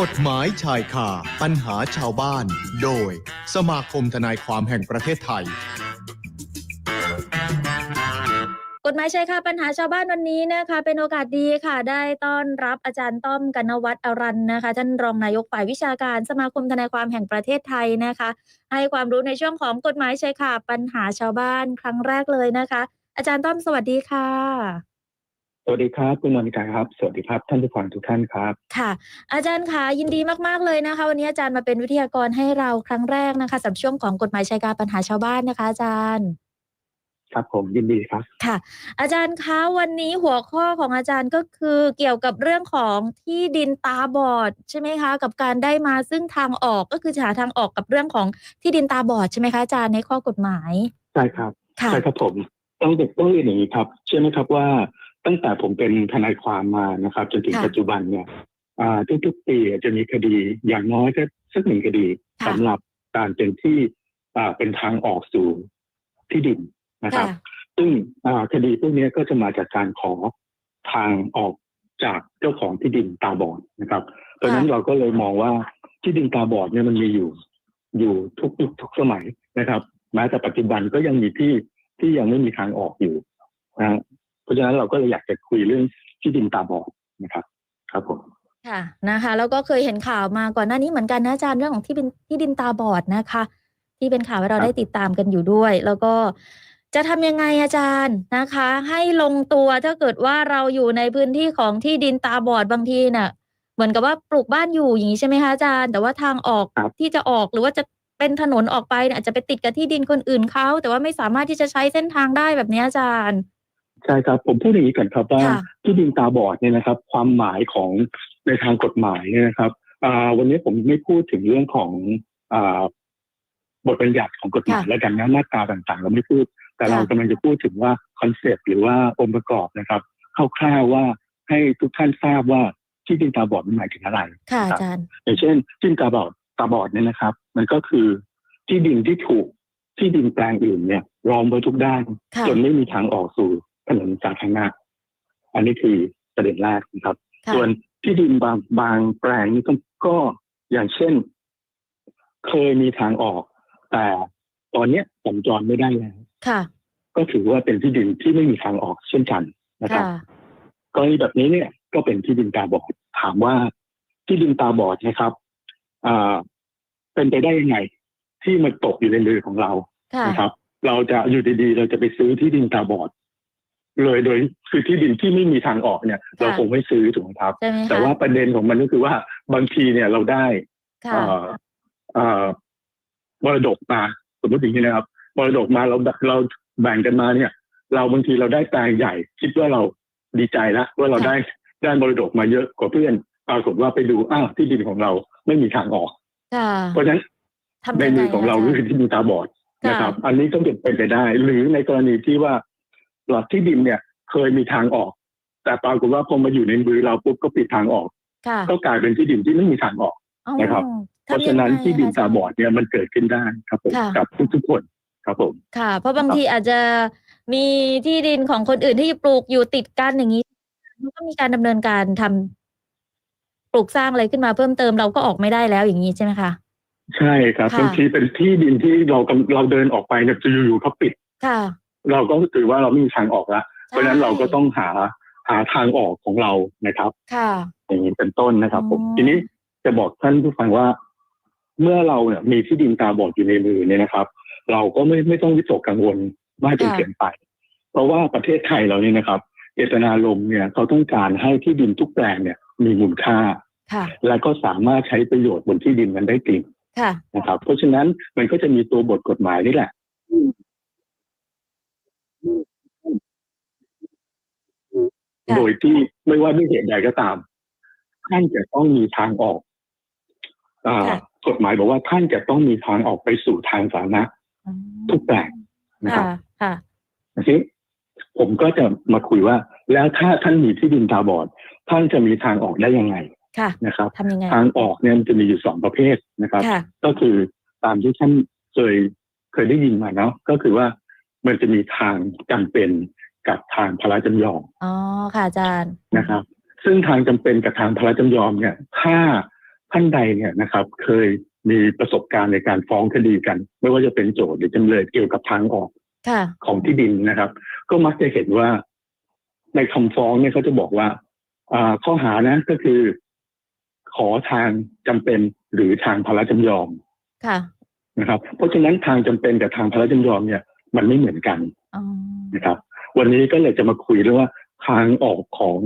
กฎหมายชายคาปัญหาชาวบ้าน โดยสมาคมทนายความแห่งประเทศไทย กฎหมายชายคาปัญหาชาวบ้านวันนี้นะคะ เป็นโอกาสดีค่ะ ได้ต้อนรับอาจารย์ต้อมกนวัฒน์อรันนะคะ ท่านรองนายกฝ่ายวิชาการสมาคมทนายความแห่งประเทศไทยนะคะ ให้ความรู้ในช่วงของกฎหมายชายคาปัญหาชาวบ้านครั้งแรกเลยนะคะ อาจารย์ต้อมสวัสดีค่ะ วัสดีครับ คุณมณิกาครับ สวัสดีครับท่านผู้ฟังทุกท่านครับ ค่ะ อาจารย์คะยินดีมากๆเลยนะคะ วันนี้อาจารย์มาเป็นวิทยากรให้เราครั้งแรกนะคะสำหรับช่วงของกฎหมายชายคาปัญหาชาวบ้านนะคะ อาจารย์ ครับผมยินดีครับค่ะ อาจารย์คะวันนี้หัวข้อของอาจารย์ก็คือเกี่ยวกับเรื่องของที่ดินตาบอดใช่ไหมคะ กับการได้มาซึ่งทางออกก็คือจะหาทางออกกับเรื่องของที่ดินตาบอดใช่ไหมคะอาจารย์ในข้อกฎหมายใช่ครับค่ะใช่ครับผมต้องเด็กต้องเรียนอย่างนี้ครับ เชื่อไหมครับว่า ตั้งแต่ผมเป็นทนายความมานะครับจนถึงค่ะ ปัจจุบันเนี่ยอ่าทุกๆปีจะมีคดีอย่างน้อยก็สักหนึ่งคดีค่ะ สำหรับการเป็นที่อ่าเป็นทางออกสู่ที่ดินนะครับ ค่ะ ซึ่งอ่าคดีพวกนี้ก็จะมาจากการขอทางออกจากเจ้าของที่ดินตาบอดนะครับ เพราะฉะนั้นเราก็เลยมองว่าที่ดินตาบอดเนี่ยมันมีอยู่ อยู่ทุกยุคทุกสมัยนะครับแม้แต่ปัจจุบันก็ยังมีที่ที่ยังไม่มีทางออกอยู่นะฮะเพ ราะฉะนั้นเราก็เลยอยากจะคุยเรื่องที่ดินตาบอดนะครับ ครับผมค่ะนะคะแล้วก็เคยเห็นข่าวมาก่อนหน้านี้เหมือนกันนะอาจารย์เรื่องของที่ดินที่ดินตาบอดนะคะ ที่เป็นข่าวให้เราครับได้ติดตามกันอยู่ด้วย แล้วก็จะทำยังไงอาจารย์นะคะ ให้ลงตัวถ้าเกิดว่าเราอยู่ในพื้นที่ของที่ดินตาบอดบางทีน่ะ เหมือนกับว่าปลูกบ้านอยู่อย่างนี้ใช่ไหมคะอาจารย์ แต่ว่าทางออกครับที่จะออกหรือว่าจะเป็นถนนออกไปเนี่ยอาจจะไปติดกับที่ดินคนอื่นเขาแต่ว่าไม่สามารถที่จะใช้เส้นทางได้แบบนี้อาจารย์ ใช่ครับผมพูดอย่างนี้ก่อนครับว่าค่ะ ที่ดินตาบอดเนี่ยนะครับ ความหมายของในทางกฎหมายเนี่ยนะครับอ่าวันนี้ผมไม่พูดถึงเรื่องของอ่าบทบัญญัติของกฎหมายค่ะแล้วกันนะมาตราต่างๆ เราไม่พูด แต่ค่ะ เรากำลังจะพูดถึงว่าคอนเซปต์หรือว่าองค์ประกอบนะครับคร่าวๆว่าให้ทุกท่านทราบว่าที่ดินตาบอดมันหมายถึงอะไร ค่ะครับอาจารย์ อย่างเช่นที่ดินตาบอดตาบอดเนี่ยนะครับ มันก็คือที่ดินที่ถูกที่ดินแปลงอื่นเนี่ยล้อมไว้ทุกด้าน ค่ะ จนไม่มีทางออกสู่ ถนนสาธารณะอันนี้คือประเด็นแรกนะครับค่ะส่วนที่ดินบางบางแปลงนี่ก็ก็อย่างเช่น เคยมีทางออก แต่ตอนเนี้ยสัญจรไม่ได้แล้วค่ะ ก็ถือว่าเป็นที่ดินที่ไม่มีทางออกเช่นกันนะครับค่ะกรณีแบบนี้เนี่ย ก็เป็นที่ดินตาบอดถามว่าที่ดินตาบอดนะครับอ่าเป็นไปได้ยังไง ที่มันตกอยู่ในมือของเราค่ะนะครับ เราจะอยู่ดีๆ เราจะไปซื้อที่ดินตาบอด เลยโดยคือที่ดินที่ไม่มีทางออกเนี่ย เราคงไม่ซื้อถูกไหมครับใช่ไหมคะแต่ว่าประเด็นของมันก็คือว่าบางทีเนี่ยเราได้ค่ะเอ่อเอ่อมรดกมาสมมติอย่างนี้นะครับมรดกมาเราเราแบ่งกันมาเนี่ย เราบางทีเราได้แปลงใหญ่ คิดว่าเราดีใจแล้วว่าเราค่ะได้ได้มรดกมาเยอะกว่าเพื่อนปรากฏว่าไปดูอ้าวที่ดินของเราไม่มีทางออกค่ะเพราะฉะนั้นทำในยังไงมือของเราจก็คือที่ดินตาบอดค่ะนะครับ อันนี้ต้องเป็นไปได้ หรือในกรณีที่ว่า หลักที่ดินเนี่ยเคยมีทางออก แต่ปรากฏว่าพอมาอยู่ในมือเราปุ๊บก็ปิดทางออก ค่ะก็กลายเป็นที่ดินที่ไม่มีทางออก อ๋อนะครับ เพราะฉะนั้นทำยังไงที่ดินคะตาบอดเนี่ยมันเกิดขึ้นได้ครับผมค่ะ กับทุกๆคนครับผม ค่ะ เพราะบางทีอาจจะมีที่ดินของคนอื่นที่ปลูกอยู่ติดกันอย่างนี้มันก็มีการดำเนินการทำปลูกสร้างอะไรขึ้นมาเพิ่มเติมเราก็ออกไม่ได้แล้วอย่างนี้ใช่ไหมคะ ใช่ครับค่ะ บางทีเป็นที่ดินที่เรากำเราเดินออกไปเนี่ยจะอยู่ๆเขาปิด ค่ะ เราก็ถือว่าเราไม่มีทางออกละเพราะฉะนั้นเราก็ใช่ต้องหาหาทางออกของเรานะครับ ค่ะอย่างนี้เป็นต้นนะครับ ผมอ๋อทีนี้จะบอกท่านผู้ฟังว่า เมื่อเราเนี่ยมีที่ดินตาบอดอยู่ในมือเนี่ยนะครับ เราก็ไม่ไม่ต้องวิตกกังวลมากจนเกินไป เพราะว่าประเทศไทยเราเนี่ยนะครับเจตนารมณ์เนี่ยเขาต้องการให้ที่ดินทุกแปลงเนี่ยมีมูลค่าค่ะและก็สามารถใช้ประโยชน์บนที่ดินนั้นได้จริงค่ะนะครับ เพราะฉะนั้นมันก็จะมีตัวบทกฎหมายนี่แหละค่ะ โดยที่ไม่ว่าด้วยเหตุใดก็ตาม ท่านจะต้องมีทางออกอ่าค่ะกฎหมายบอกว่าท่านจะต้องมีทางออกไปสู่ทางสาธารณะอืมทุกแปลงนะครับค่ะค่ะทีนี้ผมก็จะมาคุยว่า แล้วถ้าท่านมีที่ดินตาบอด ท่านจะมีทางออกได้ยังไงค่ะนะครับทำยังไงทางออกเนี่ยมันจะมีอยู่สองประเภทนะครับค่ะก็คือตามที่ท่านเคยเคยได้ยินมาเนาะก็คือว่า มันจะมีทางจำเป็นกับทางพระราชจำยอมอ๋อค่ะอาจารย์นะครับ ซึ่งทางจำเป็นกับทางพระราชจำยอมเนี่ย ถ้าท่านใดเนี่ยนะครับ เคยมีประสบการณ์ในการฟ้องคดีกัน ไม่ว่าจะเป็นโจทย์หรือจำเลยเกี่ยวกับทางออกค่ะของที่ดินนะครับ ก็มักจะเห็นว่าในคำฟ้องเนี่ยเขาจะบอกว่าอ่าข้อหานะก็คือ ขอทางจำเป็นหรือทางพาระจำยอมค่ะนะครับ เพราะฉะนั้นทางจำเป็นกับทางพาระจำยอมเนี่ย มันไม่เหมือนกันอ๋อนะครับ วันนี้ก็เลยจะมาคุยเรื่องว่าทางออกของ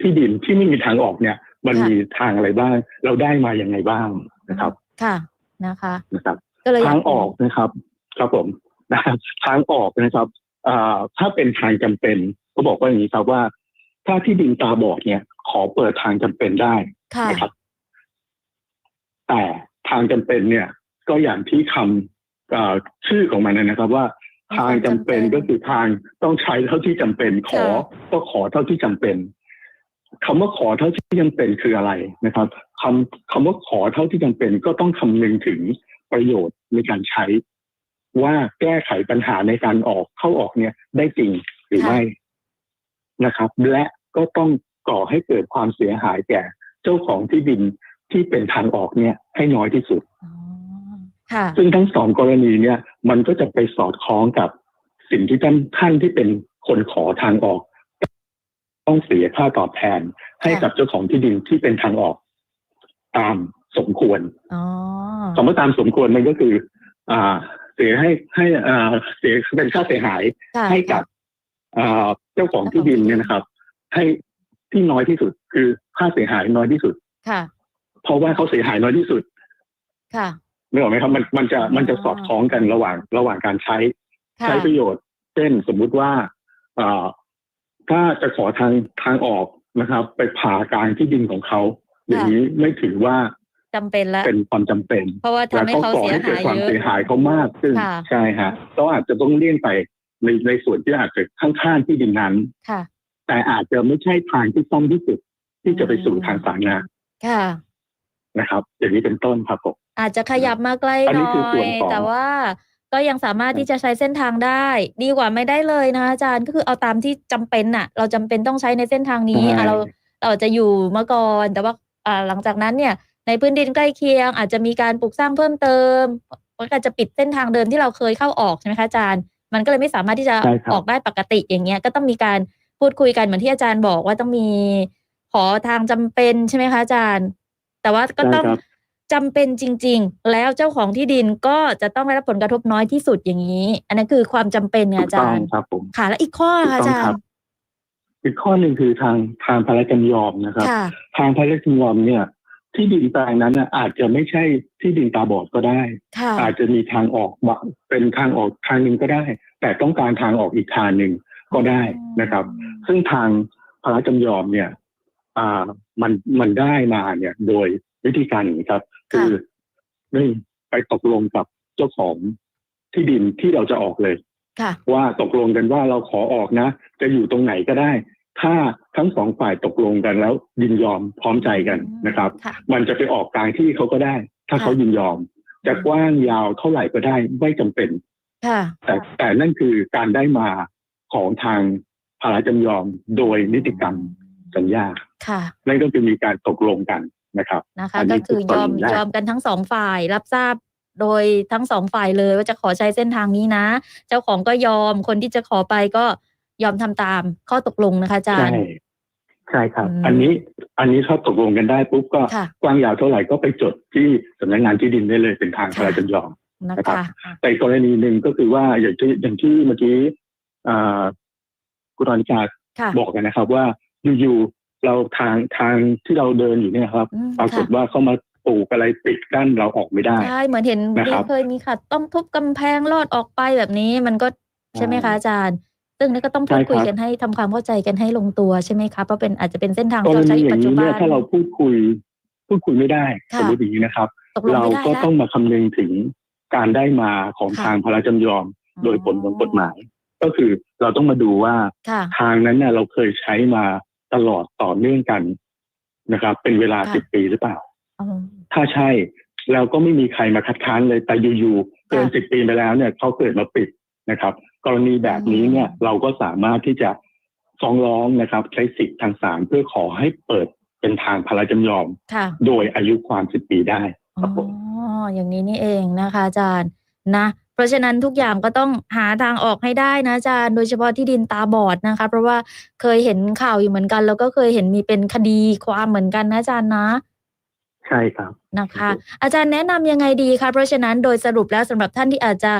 ที่ดินที่ไม่มีทางออกเนี่ย มันมีทางอะไรบ้าง เราได้มาอย่างไงบ้างนะครับ ค่ะนะคะนะครับก็เลยยทางออกนะครับ ครับผมนะครับทางออกนะครับอ่าถ้าเป็นทางจำเป็นก็บอกว่าอย่างนี้ครับว่า ถ้าที่ดินตาบอดเนี่ย ขอเปิดทางจำเป็นได้ค่ะนะครับ แต่ทางจำเป็นเนี่ย ก็อย่างที่คำอ่าชื่อของมันนะครับว่า ทางจำเป็นก็คือทางต้องใช้เท่าที่จำเป็น ขอก็ขอเท่าที่จำเป็นคำว่าขอเท่าที่จำเป็นคืออะไรนะครับคำคำว่าขอเท่าที่จำเป็น ก็ต้องคำนึงถึงประโยชน์ในการใช้ ว่าแก้ไขปัญหาในการออกเข้าออกเนี่ย ได้จริงหรือไม่นะครับ และก็ต้องก่อให้เกิดความเสียหายแก่ เจ้าของที่ดินที่เป็นทางออกเนี่ย ให้น้อยที่สุดอ๋อค่ะ ซึ่งทั้งสองกรณีเนี่ยมันก็จะไปสอดคล้องกับสิ่งที่ท่านท่านที่เป็นคนขอทางออก ต้องเสียค่าตอบแทน ให้กับเจ้าของที่ดินที่เป็นทางออกตามสมควรอ๋อคำว่าตามสมควรมันก็คือ อ่า เสียให้ให้อ่าเสียเป็นค่าเสียหายค่ะให้กับอ่าเจ้าของที่ดินเนี่ยนะครับ ให้ที่น้อยที่สุดคือค่าเสียหายน้อยที่สุด ค่ะ เพราะว่าเขาเสียหายน้อยที่สุด ค่ะ นึกออกไหมครับมันมันจะมันจะสอดคล้องกันระหว่างระหว่างการใช้ค่ะใช้ประโยชน์ เช่นสมมุติว่าอ่าถ้าจะขอทางทางออกนะครับ ไปผ่ากลางที่ดินของเขาอย่างนี้ไม่ถือว่าจำเป็นแล้วเป็นความจำเป็น เพราะว่าและทำให้เขาเขาก่อเสียให้เกิดหายความเยเสียอะหายเขามากขึ้นค่ะใช่ฮะเราอาจจะต้องเลี่ยงไปในในส่วนที่อาจจะข้างๆที่ดินนั้นค่ะ แต่อาจจะไม่ใช่ทางที่ซ่อมที่สุดที่จะไปสู่ทางสาธารณะค่ะ นะครับ อย่างนี้เป็นต้นครับผมอาจจะขยับมาไกลอันหนี้น่อคือส่วยนของแต่ว่าก็ยังสามารถที่จะใช้เส้นทางได้ ดีกว่าไม่ได้เลยนะคะอาจารย์ก็คือเอาตามที่จำเป็นน่ะ เราจำเป็นต้องใช้ในเส้นทางนี้อะเราเราอาจจะอยู่มาก่อน แต่ว่าอ่าหลังจากนั้นเนี่ย ในพื้นดินใกล้เคียง อาจจะมีการปลูกสร้างเพิ่มเติมมันก็จะปิดเส้นทางเดิมที่เราเคยเข้าออกใช่ไหมคะอาจารย์ มันก็เลยไม่สามารถที่จะใช่ครับออกได้ปกติอย่างเงี้ย ก็ต้องมีการพูดคุยกันเหมือนที่อาจารย์บอกว่าต้องมีขอทางจำเป็นใช่ไหมคะอาจารย์ แต่ว่าก็ต้องใช่ครับจำเป็นจริง ๆ แล้วเจ้าของที่ดินก็จะต้องได้รับผลกระทบน้อยที่สุดอย่างนี้ อันนั้นคือความจำเป็นเนี่ยถูอากจาต้องรย์ครับผมค่ะแล้วอีกข้อถูกค่ะต้อาองจารครับย์อีกข้อหนึ่งคือทางทางพาราจำยอมนะครับค่ะทางพาราจำยอมเนี่ย ที่ดินแปลงนั้นน่ะอาจจะไม่ใช่ที่ดินตาบอดก็ได้ค่ะอาจจะมีทางออกบะเป็นทางออกทางหนึ่งก็ได้ แต่ต้องการทางออกอีกทางหนึ่งก็ได้นะครับ ซึ่งทางพาราจำยอมเนี่ย อ่ามันมันได้มาเนี่ยโดยวิธีการอย่างนี้ครับ คือหนึ่งไปตกลงกับเจ้าของที่ดินที่เราจะออกเลยค่ะว่าตกลงกันว่าเราขอออกนะ จะอยู่ตรงไหนก็ได้ ถ้าทั้งสองฝ่ายตกลงกันแล้ว ยินยอมพร้อมใจกันนะครับค่ะมันจะไปออกกลางที่เขาก็ได้ ถ้าค่ะเขายินยอม จะกว้างยาวเท่าไหร่ก็ได้ไม่จำเป็นค่ะแต่แต่นั่นคือการได้มาของทางภาระจำยอมโดยนิติกรรม สัญญา ค่ะ นั่นก็คือมีการตกลงกันนะครับ นะคะอันนี้ก็คือยอมคือกรณีแรกยอมกันทั้งสองฝ่ายรับทราบโดยทั้งสองฝ่ายเลยว่าจะขอใช้เส้นทางนี้นะ เจ้าของก็ยอมคนที่จะขอไปก็ยอมทำตามข้อตกลงนะคะอาจารใช่ย์ใช่ครับอืมอันนี้อันนี้ถ้าตกลงกันได้ปุ๊บก็ค่ะกว้างยาวเท่าไหร่ก็ไปจดที่สำนักงานที่ดินได้เลยเป็นทางค่ะภาระจำยอมนะนะครับคะแต่อีกกรณีหนึ่งก็คือว่าอย่างที่อย่างที่เมื่อกี้อ่าคุณอนิกาค่ะบอกกันนะครับว่า อยู่ๆเราทางทางที่เราเดินอยู่เนี่ยครับอืมปรากฏค่ะว่าเขามาปลูกอะไรปิดกั้นเราออกไม่ได้ใช่เหมือนเห็นนะครับเคยมีค่ะ ต้องทุบกำแพงลอดออกไปแบบนี้มันก็ใช่ไหมคะอาจารย์ ซึ่งนี่ก็ต้องพูดใช่ครับคุยกันให้ทำความเข้าใจกันให้ลงตัวใช่ไหมคะเพราะเป็นอาจจะเป็นเส้นทางกที่รเราใช้ณีอยู่อปัย่าจงจุนี้บัเนี่ยนถ้าเราพูดคุยพูดคุยไม่ได้ค่ะสมมติอย่างนี้นะครับตกลงเราไม่ได้ก็ละต้องมาคำนึงถึงการได้มาของค่ะทางพระราชจำยอมอ๋อโดยผลของกฎหมาย ก็คือเราต้องมาดูว่าค่ะทางนั้นเนี่ยเราเคยใช้มา ตลอดต่อเนื่องกันนะครับ เป็นเวลาค่ะสิบปีหรือเปล่าอ๋อถ้าใช่เราก็ไม่มีใครมาคัดค้านเลยแต่อยู่ๆเกินค่ะสิบปีไปแล้วเนี่ยเขาเกิดมาปิดนะครับ กรณีแบบนี้เนี่ย เราก็สามารถที่จะฟ้องร้องนะครับ ใช้สิทธิ์ทางศาลเพื่อขอให้เปิดเป็นทางพระราชจำยอมค่ะโดยอายุความสิบปีได้ครับผมอ๋ออย่างนี้นี่เองนะคะ อาจารย์นะ เพราะฉะนั้นทุกอย่างก็ต้องหาทางออกให้ได้นะอาจารย์ โดยเฉพาะที่ดินตาบอดนะคะ เพราะว่าเคยเห็นข่าวอยู่เหมือนกัน แล้วก็เคยเห็นมีเป็นคดีความเหมือนกันนะอาจารย์นะ ใช่ครับนะคะครับผมอาจารย์แนะนำยังไงดีคะเพราะฉะนั้นโดยสรุปแล้วสำหรับท่านที่อาจจะ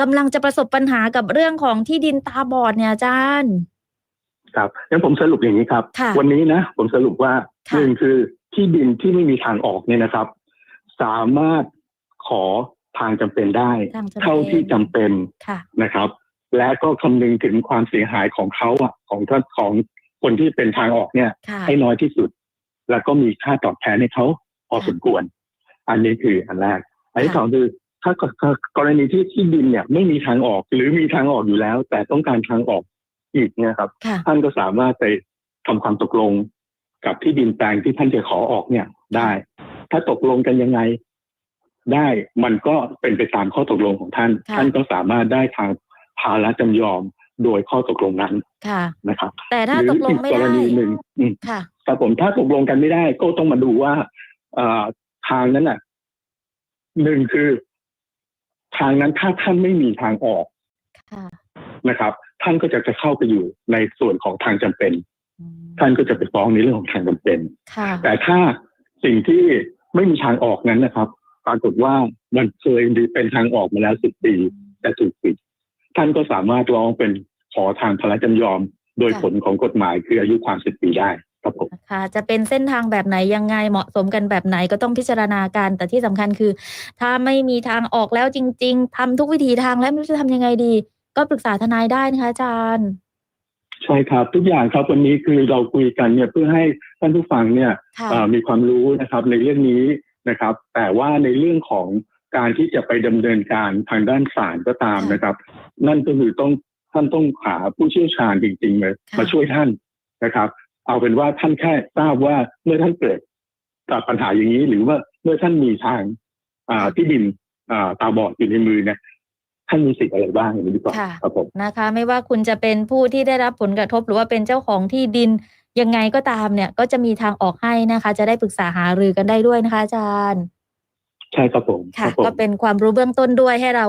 กำลังจะประสบปัญหากับเรื่องของที่ดินตาบอดเนี่ยอาจารย์ ครับงั้นผมสรุปอย่างนี้ครับค่ะวันนี้นะผมสรุปว่าค่ะหนึ่งคือที่ดินที่ไม่มีทางออกเนี่ยนะครับ สามารถขอ ทางจำเป็นได้ทางจำเป็นเท่าที่จำเป็นค่ะนะครับ และก็คำนึงถึงความเสียหายของเขาอะของท่านของคนที่เป็นทางออกเนี่ยค่ะให้น้อยที่สุด แล้วก็มีค่าตอบแทนให้เขาพอค่ะสมควร อันนี้คืออันแรก อันที่ค่ะสองคือถ้ากรณีที่ที่ดินเนี่ยไม่มีทางออกหรือมีทางออกอยู่แล้ว แต่ต้องการทางออกอีกเนี่ยครับค่ะท่านก็สามารถไปทำความตกลงกับที่ดินแปลงที่ท่านจะขอออกเนี่ยได้ ถ้าตกลงกันยังไง ได้มันก็เป็นไปตามข้อตกลงของท่านค่ะท่านก็สามารถได้ทางภาระจำยอมโดยข้อตกลงนั้นค่ะนะครับ แต่ถ้าหรืตกลงอีไม่กกรได้ณีหนึ่งอืมค่ะครับผมถ้าตกลงกันไม่ได้ก็ต้องมาดูว่าเอ่อทางนั้นน่ะหนึ่งคือ ทางนั้นถ้าท่านไม่มีทางออกค่ะนะครับ ท่านก็จะจะเข้าไปอยู่ในส่วนของทางจำเป็นอืมท่านก็จะไปฟ้องในเรื่องของทางจำเป็นค่ะแต่ถ้าสิ่งที่ไม่มีทางออกนั้นนะครับ ปรากฏว่ามันเคยเป็นทางออกมาแล้วสิบปีแต่ถูกปิด ท่านก็สามารถร้องเป็นขอทางพระราชจำยอม โดยค่ะผลของกฎหมายคืออายุความสิบปีได้ครับผมนะคะจะเป็นเส้นทางแบบไหนยังไงเหมาะสมกันแบบไหนก็ต้องพิจารณากันแต่ที่สำคัญคือ ถ้าไม่มีทางออกแล้วจริง ๆทำทุกวิถีทางแล้วไม่รู้จะทำยังไงดี ก็ปรึกษาทนายได้นะคะอาจารย์ ใช่ครับ ทุกอย่างครับวันนี้คือเราคุยกันเนี่ยเพื่อให้ท่านผู้ฟังเนี่ยค่ะเอ่อมีความรู้นะครับในเรื่องนี้ นะครับ แต่ว่าในเรื่องของการที่จะไปดำเนินการทางด้านศาลก็ตามค่ะนะครับ นั่นก็คือต้องท่านต้องหาผู้เชี่ยวชาญจริงๆเลยค่ะมาช่วยท่านนะครับ เอาเป็นว่าท่านแค่ทราบว่าเมื่อท่านเกิดกับปัญหาอย่างนี้หรือว่าเมื่อท่านมีทางอ่าที่ดินอ่าตาบอดอยู่ในมือเนี่ยท่านมีสิทธิ์อะไรบ้างอย่างนี้ดีกว่าค่ะครับผมนะคะ ไม่ว่าคุณจะเป็นผู้ที่ได้รับผลกระทบหรือว่าเป็นเจ้าของที่ดิน ยังไงก็ตามเนี่ย ก็จะมีทางออกให้นะคะ จะได้ปรึกษาหารือกันได้ด้วยนะคะอาจารย์ใช่ครับผมค่ะรับผมก็เป็นความรู้เบื้องต้นด้วยให้เรา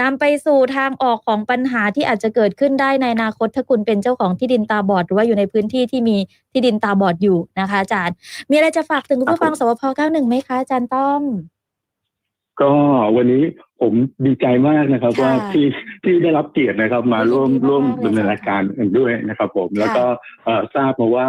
นำไปสู่ทางออกของปัญหาที่อาจจะเกิดขึ้นได้ในอนาคตถ้าคุณเป็นเจ้าของที่ดินตาบอด หรือว่าอยู่ในพื้นที่ที่มีที่ดินตาบอดอยู่นะคะอาจารย์ มีอะไรจะฝากถึงคุณผู้ฟังสวพ91ไหมคะอาจารย์ต้อม ก็วันนี้ ผมดีใจมากนะครับค่ะว่าที่ที่ได้รับเกียรตินะครับ มาร่วมยินดีมากๆร่วมเลยดำเนินค่ะรายการกันด้วยนะครับ ผมแล้วก็เอ่อทราบมาว่า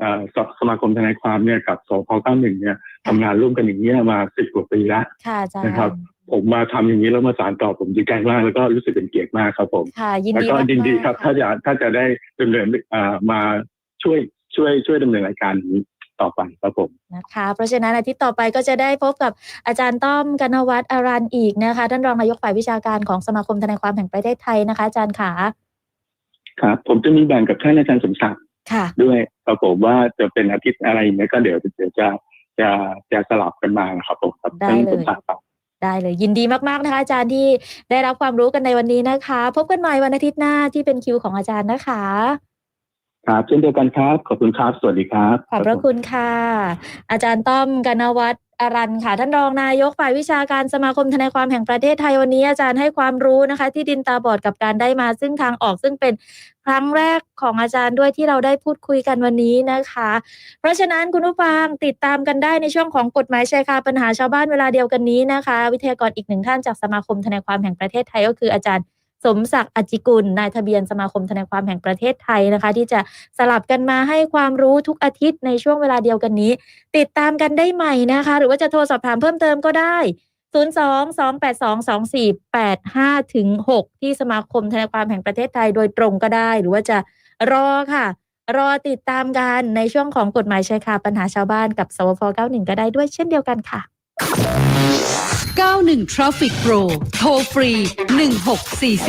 เอ่อสสมาคมทนายความเนี่ยกับสพ91เนี่ยทำงานร่วมกันอย่างนี้ยมาสิบกว่าปีแล้วค่ะอาจารย์นะครับ ผมมาทำอย่างนี้แล้วมาสานต่อผมดีใจมากแล้วก็รู้สึกเป็นเกียรติมากครับผมค่ะยินแล้วดีก็มากๆยินดีครับะถ้าจะถ้าจะได้ดำเนินเอ่อมาช่วยช่วยช่วยดำเนินรายการนี้ ต่อไปครับผมนะคะ เพราะฉะนั้นอาทิตย์ต่อไปก็จะได้พบกับอาจารย์ต้อมกนวัฒน์อารันอีกนะคะท่านรองนายกฝ่ายวิชาการของสมาคมทนายความแห่งประเทศไทยนะคะ อาจารย์ขาครับ ผมจะมีแบ่งกับท่านอาจารย์สมศักดิ์ค่ะด้วยครับผมว่าจะเป็นอาทิตย์อะไรอย่างเงี้ยก็เดี๋ยวเดี๋ยวจะจะจะสลับกันมาครับผมครับได้เลยท่านสมศักดิ์ครับได้เลยยินดีมากๆนะคะอาจารย์ที่ได้รับความรู้กันในวันนี้นะคะ พบกันใหม่วันอาทิตย์หน้าที่เป็นคิวของอาจารย์นะคะ ครับเช่นเดียวกันครับ ขอบคุณครับ สวัสดีครับ ขอบพระคุณค่ะ อาจารย์ต้อมกนวัฒน์อรันค่ะ ท่านรองนายกฝ่ายวิชาการสมาคมทนายความแห่งประเทศไทยวันนี้อาจารย์ให้ความรู้นะคะ ที่ดินตาบอดกับการได้มาซึ่งทางออกซึ่งเป็นครั้งแรกของอาจารย์ด้วยที่เราได้พูดคุยกันวันนี้นะคะ เพราะฉะนั้นคุณผู้ฟังติดตามกันได้ในช่วงของกฎหมายชายคาปัญหาชาวบ้านเวลาเดียวกันนี้นะคะ วิทยากรอีกหนึ่งท่านจากสมาคมทนายความแห่งประเทศไทยก็คืออาจารย์ สมศักดิ์อจิกุลนายทะเบียนสมาคมทนายความแห่งประเทศไทยนะคะ ที่จะสลับกันมาให้ความรู้ทุกอาทิตย์ในช่วงเวลาเดียวกันนี้ ติดตามกันได้ใหม่นะคะ หรือว่าจะโทรสอบถามเพิ่มเติมก็ได้ 02 282 2485ถึง6ที่สมาคมทนายความแห่งประเทศไทยโดยตรงก็ได้ หรือว่าจะรอค่ะ รอติดตามกันในช่วงของกฎหมายชายคาปัญหาชาวบ้านกับสวพ91 ก็ได้ด้วยเช่นเดียวกันค่ะ 91 Traffic Pro โทรฟรี 1644